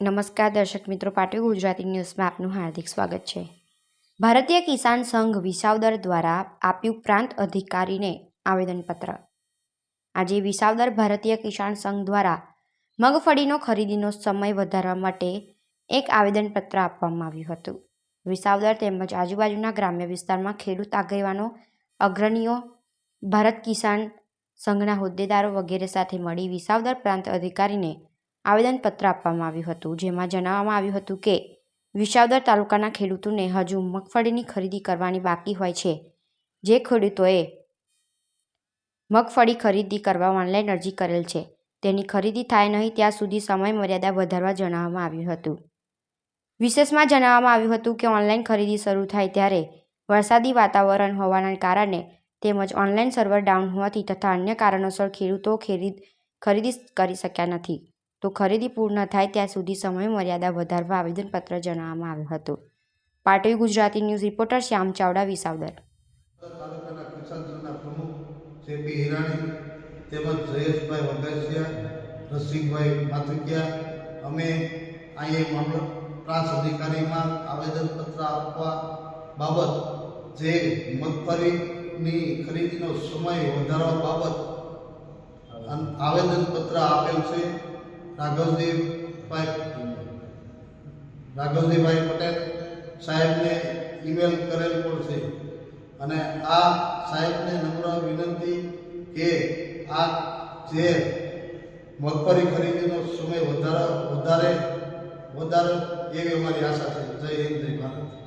નમસ્કાર દર્શક મિત્રો પાટવી ગુજરાતી ન્યૂઝમાં આપનું હાર્દિક સ્વાગત છે. ભારતીય કિસાન સંઘ વિસાવદર દ્વારા આપ્યું પ્રાંત અધિકારીને આવેદનપત્ર. આજે વિસાવદર ભારતીય કિસાન સંઘ દ્વારા મગફળીનો ખરીદીનો સમય વધારવા માટે એક આવેદનપત્ર આપવામાં આવ્યું હતું. વિસાવદર તેમજ આજુબાજુના ગ્રામ્ય વિસ્તારમાં ખેડૂત આગેવાનો, અગ્રણીઓ, ભારત કિસાન સંઘના હોદ્દેદારો વગેરે સાથે મળી વિસાવદર પ્રાંત અધિકારીને આવેદનપત્ર આપવામાં આવ્યું હતું, જેમાં જણાવવામાં આવ્યું હતું કે, વિસાવદર તાલુકાના ખેડૂતોને હજુ મગફળીની ખરીદી કરવાની બાકી હોય છે. જે ખેડૂતોએ મગફળી ખરીદી કરવા ઓનલાઈન અરજી કરેલ છે. તેની ખરીદી થાય નહીં ત્યાં સુધી સમય મર્યાદા વધારવા જણાવવામાં આવ્યું હતું. વિશેષમાં જણાવવામાં આવ્યું હતું કે, ઓનલાઈન ખરીદી શરૂ થાય ત્યારે વરસાદી વાતાવરણ હોવાના કારણે તેમજ ઓનલાઈન સર્વર ડાઉન હોવાથી તથા અન્ય કારણોસર ખેડૂતો ખરીદ ખરીદી કરી શક્યા નથી. તો ખરીદી પૂર્ણ થાય ત્યાં સુધી સમય મર્યાદા વધારવા આવેદનપત્ર જણાવવામાં આવ્યું હતું. પાટવી ગુજરાતી ન્યૂઝ રિપોર્ટર શ્યામ ચાવડા વિસાવદર. તેમજ જયેશભાઈ વગાસિયા, રસિકભાઈ માથુકિયા અમે અહીંયા મામલત પ્રાંત અધિકારીમાં આવેદનપત્ર આપવા બાબત જે મગફળીની ખરીદીનો સમય વધારવા બાબત આવેદનપત્ર આપેલ છે. રાઘવજીભાઈ રાઘવજીભાઈ પટેલ સાહેબને ઈમેલ કરેલ પણ છે. અને આ સાહેબને નમ્ર વિનંતી કે આ જે મગફળી ખરીદીનો સમય વધારે વધારે વધારે એવી અમારી આશા છે. જય હિન્દ, જય ભારત.